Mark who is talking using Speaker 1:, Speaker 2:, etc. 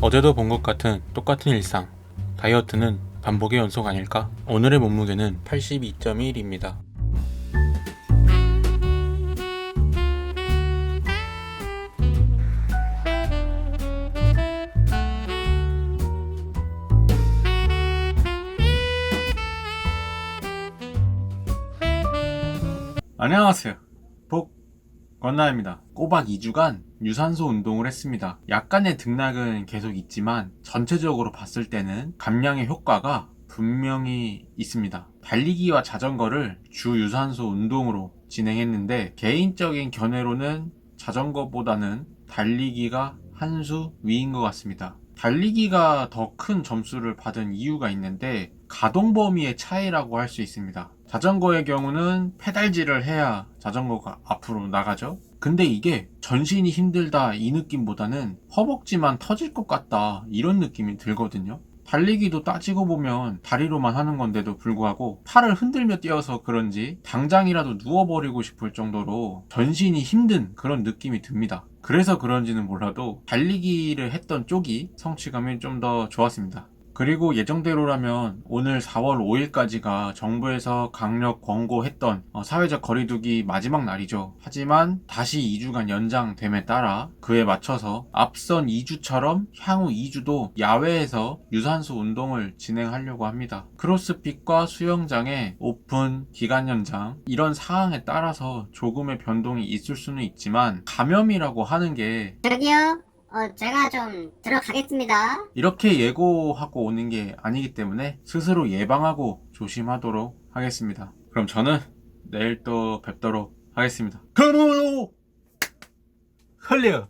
Speaker 1: 어제도 본 것 같은 똑같은 일상. 다이어트는 반복의 연속 아닐까? 오늘의 몸무게는 82.1입니다. 안녕하세요. 복건나입니다. 꼬박 2주간 유산소 운동을 했습니다. 약간의 등락은 계속 있지만 전체적으로 봤을 때는 감량의 효과가 분명히 있습니다. 달리기와 자전거를 주 유산소 운동으로 진행했는데 개인적인 견해로는 자전거보다는 달리기가 한 수 위인 것 같습니다. 달리기가 더 큰 점수를 받은 이유가 있는데 가동 범위의 차이라고 할 수 있습니다. 자전거의 경우는 페달질을 해야 자전거가 앞으로 나가죠. 근데 이게 전신이 힘들다 이 느낌보다는 허벅지만 터질 것 같다 이런 느낌이 들거든요. 달리기도 따지고 보면 다리로만 하는 건데도 불구하고 팔을 흔들며 뛰어서 그런지 당장이라도 누워버리고 싶을 정도로 전신이 힘든 그런 느낌이 듭니다. 그래서 그런지는 몰라도 달리기를 했던 쪽이 성취감이 좀 더 좋았습니다. 그리고 예정대로라면 오늘 4월 5일까지가 정부에서 강력 권고했던 어, 사회적 거리두기 마지막 날이죠. 하지만 다시 2주간 연장됨에 따라 그에 맞춰서 앞선 2주처럼 향후 2주도 야외에서 유산소 운동을 진행하려고 합니다. 크로스핏과 수영장의 오픈, 기간 연장 이런 상황에 따라서 조금의 변동이 있을 수는 있지만 감염이라고 하는 게
Speaker 2: 저기요, 어, 제가 좀 들어가겠습니다.
Speaker 1: 이렇게 예고하고 오는 게 아니기 때문에 스스로 예방하고 조심하도록 하겠습니다. 그럼 저는 내일 또 뵙도록 하겠습니다. 그러므로 흘려